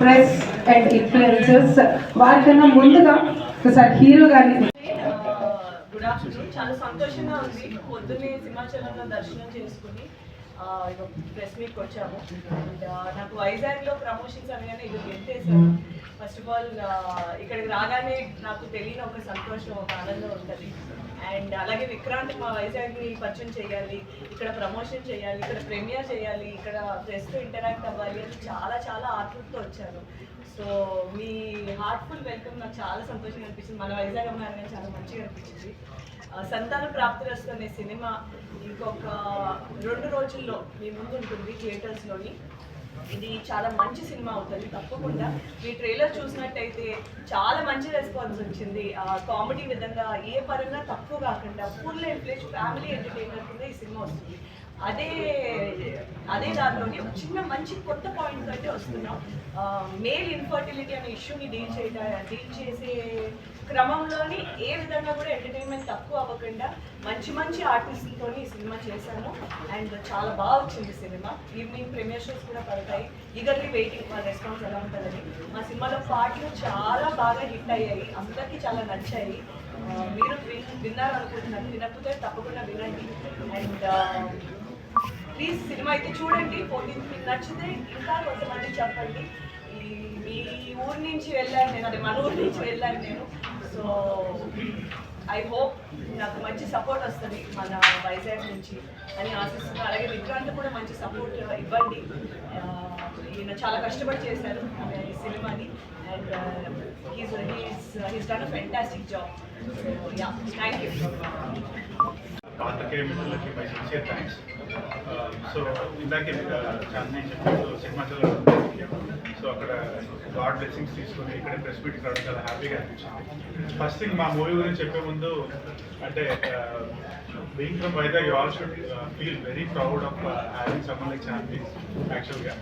Press and influencers. వారికన్నా ముందుగా ఒకసారి hero గారిని గుడ్ ఆఫ్టర్నూన్ చాలా సంతోషంగా ఉంది. పొద్దున్నే సింహాచలంలో దర్శనం చేసుకుని ప్రెస్ మీట్ వచ్చాము. అండ్ నాకు వైజాగ్లో ప్రమోషన్స్ అనగానే ఇది గెలిచేసాను ఫస్ట్ ఆఫ్ ఆల్ ఇక్కడికి రాగానే నాకు తెలియని ఒక సంతోషం ఒక ఆనందం ఉంటుంది. అండ్ అలాగే విక్రాంత్ మా వైజాగ్ని పరిచయం చేయాలి ఇక్కడ ప్రమోషన్ చేయాలి ఇక్కడ ప్రీమియర్ చేయాలి ఇక్కడ ప్రెస్తో ఇంటరాక్ట్ అవ్వాలి అని చాలా చాలా ఆతృతతో వచ్చాను సో మీ హార్ట్ఫుల్ వెల్కమ్ నాకు చాలా సంతోషంగా అనిపించింది. మన వైజాగ్ అమ్మాయి చాలా మంచిగా అనిపించింది. సంతాన ప్రాప్తిరస్తు అనే సినిమా ఇంకొక రెండు రోజుల్లో మీ ముందు ఉంటుంది థియేటర్స్లోని ఇది చాలా మంచి సినిమా అవుతుంది తప్పకుండా. మీ ట్రైలర్ చూసినట్టయితే చాలా మంచి రెస్పాన్స్ వచ్చింది. కామెడీ విధంగా ఏ పరంగా తక్కువ కాకుండా ఫుల్ ఎంప్లేజ్ ఫ్యామిలీ ఎంటర్టైనర్ కింద ఈ సినిమా వస్తుంది. అదే అదే దానిలోని ఒక చిన్న మంచి కొత్త పాయింట్స్ అయితే వస్తున్నాం. మేల్ ఇన్ఫర్టిలిటీ అనే ఇష్యూని డీల్ చేయడా డీల్ చేసే క్రమంలోని ఏ విధంగా కూడా ఎంటర్టైన్మెంట్ తక్కువ అవ్వకుండా మంచి మంచి ఆర్టిస్టులతో ఈ సినిమా చేశాను అండ్ చాలా బాగా వచ్చింది సినిమా. ఈవినింగ్ ప్రీమియర్ షోస్ కూడా పడతాయి. ఈగర్లీ వెయిటింగ్ మా రెస్పాన్స్ ఎలా ఉంటుందని. మా సినిమాలో పాటలు చాలా బాగా హిట్ అయ్యాయి. అందరికీ చాలా నచ్చాయి. మీరు విన్ వినకపోతే తప్పకుండా వినండి. అండ్ ప్లీజ్ సినిమా అయితే చూడండి. ఫోర్టీన్త్ మీకు నచ్చితే ఇంకా కొంతమంది చెప్పండి. ఈ మీ ఊరు నుంచి వెళ్ళాను నేను. అదే మన ఊరు నుంచి వెళ్ళాను నేను. సో ఐ హోప్ నాకు మంచి సపోర్ట్ వస్తుంది మన వైజాగ్ నుంచి. అని ఆశిస్తున్నాను అలాగే విక్రాంత్ కూడా మంచి సపోర్ట్ ఇవ్వండి. ఈయన చాలా కష్టపడి చేశారు ఈ సినిమాని. And he's he's he's done a fantastic job yeah thank you పాతకే మిత్రులకి మై సిన్సియర్ థ్యాంక్స్ సో ఇందాకే చాందీ చెప్పారు సింహాచలం గాడ్ బ్లెస్సింగ్స్ తీసుకుని ఇక్కడ ప్రెస్ మీట్కి రావడం చాలా హ్యాపీగా అనిపించింది. ఫస్ట్ థింగ్ మా మూవీ గురించి చెప్పే ముందు అంటే being from Vizag you all should feel very proud of having someone like champions యాక్చువల్గా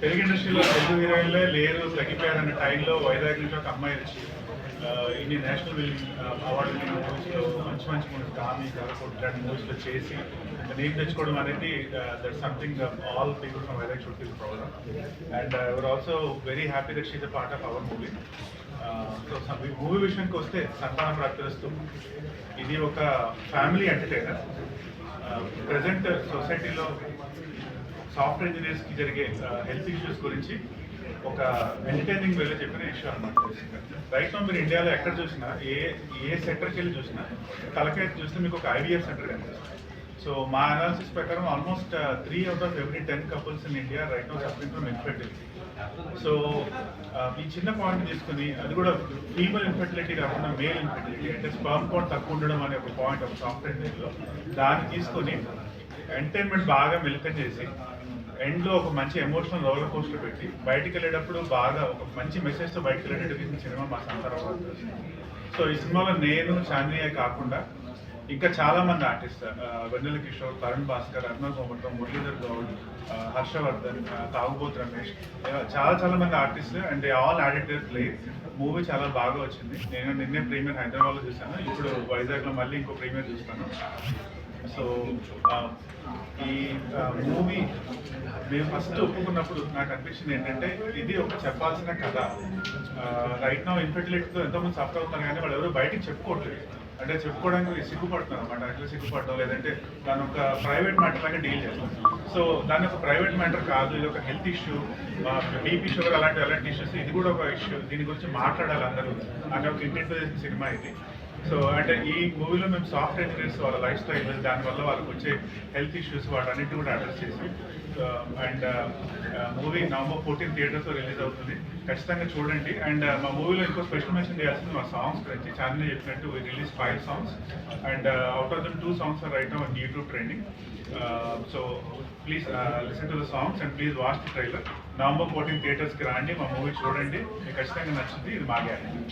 తెలుగు ఇండస్ట్రీలో తెలుగు హీరోయిన్లే లేరు తగ్గిపోయారన్న టైంలో వైజాగ్ నుంచి ఒక అమ్మాయి వచ్చి ఇన్ని నేషనల్ విల్లింగ్ అవార్డు మూవీస్లో మంచి మంచి మూవీస్ కామి కలకోట్ ఇలాంటి మూవీస్లో చేసి నేమ్ తెచ్చుకోవడం అనేది that something all people from Vizag should feel proud and we're also very very happy that she's a part of our movie so movie విషయానికి వస్తే సంతానం ప్రాప్తిస్తూ ఇది ఒక ఫ్యామిలీ ఎంటర్టైనర్ ప్రజెంట్ సొసైటీలో సాఫ్ట్వేర్ ఇంజనీర్స్కి జరిగే uh, హెల్త్ ఇష్యూస్ గురించి ఒక ఎంటర్టైనింగ్ వేలో చెప్పిన ఇష్యూ అనమాట రైట్ నో మీరు ఇండియాలో ఎక్కడ చూసినా ఏ ఏ సెంటర్కి వెళ్ళి చూసినా తలకాయ చూస్తే మీకు ఒక ఐవీఎఫ్ సెంటర్ కనిపిస్తుంది. సో మా అనాలిసిస్ ప్రకారం almost three out of every ten couples in India right no suffering from infertility so ఈ చిన్న పాయింట్ తీసుకుని అది కూడా ఫీమేల్ ఇన్ఫర్టిలిటీ కాకుండా మేల్ ఇన్ఫర్టిలిటీ అంటే స్పర్మ్ కౌంట్ తక్కువ ఉండడం అనే ఒక పాయింట్ ఒక సాఫ్ట్వేర్ ఇంజనీర్లో దాన్ని తీసుకొని ఎంటర్టైన్మెంట్ బాగా మెలికం చేసి ఎండ్లో ఒక మంచి ఎమోషనల్ రోలర్ కోస్టర్ పెట్టి బయటికి వెళ్ళేటప్పుడు బాగా ఒక మంచి మెసేజ్తో బయటకు వెళ్ళేటట్టు తీసిన సినిమా మా సంతారం సో ఈ సినిమాలో నేను చాందినియే కాకుండా ఇంకా చాలా మంది artist uh, Vennela Kishore Tarun Bhaskar Aruna Gomatam Muralidhar Goud uh, Harshavardhan uh, తాగుబోత్ Ramesh చాలా చాలా మంది artist and all added their play movie చాలా బాగా వచ్చింది. నేను నిన్నే ప్రీమియర్ హైదరాబాద్లో చూశాను. ఇప్పుడు వైజాగ్లో మళ్ళీ ఇంకో ప్రీమియర్ చూస్తాను. సో ఈ మూవీ మేము ఫస్ట్ ఒప్పుకున్నప్పుడు నాకు అనిపించింది ఏంటంటే ఇది ఒక చెప్పాల్సిన కథ. రైట్ నా ఇన్ఫర్టిలిటీతో ఎంతోమంది సఫర్ అవుతారు కానీ వాళ్ళు ఎవరు బయటికి చెప్పుకోవట్లేదు. అంటే చెప్పుకోవడానికి సిగ్గుపడుతున్నారు అనమాట యాక్చువల్లీ సిగ్గుపడటం లేదంటే దాని ఒక ప్రైవేట్ మ్యాటర్ లాగా డీల్ చేస్తాం. సో దాని ఒక ప్రైవేట్ మ్యాటర్ కాదు ఇది ఒక హెల్త్ ఇష్యూ బీపీ షుగర్ అలాంటి అలాంటి ఇష్యూస్ ఇది కూడా ఒక ఇష్యూ. దీని గురించి మాట్లాడాలి అందరూ. అనే ఒక ఇంటెంట్ సినిమా ఇది. సో అంటే ఈ మూవీలో మేము సాఫ్ట్ ఇంజనీర్స్ వాళ్ళ లైఫ్ స్టైల్ దానివల్ల వాళ్ళకి వచ్చే హెల్త్ ఇష్యూస్ వాటన్నిటి కూడా అడ్రస్ చేసి and movie uh, uh, November fourteen థియేటర్స్లో రిలీజ్ అవుతుంది. ఖచ్చితంగా చూడండి. అండ్ uh, మా మూవీలో ఇంకో స్పెషల్ మెన్షన్ చేయాల్సింది మా సాంగ్స్ గురించి. ఛానల్ చెప్పినట్టు release five songs and out of them two songs are right on YouTube trending so please listen to the songs and please watch trailer November fourteen థియేటర్స్కి రాండి. మా మూవీ చూడండి. మీకు ఖచ్చితంగా నచ్చింది ఇది మా గ్యారెంటీ.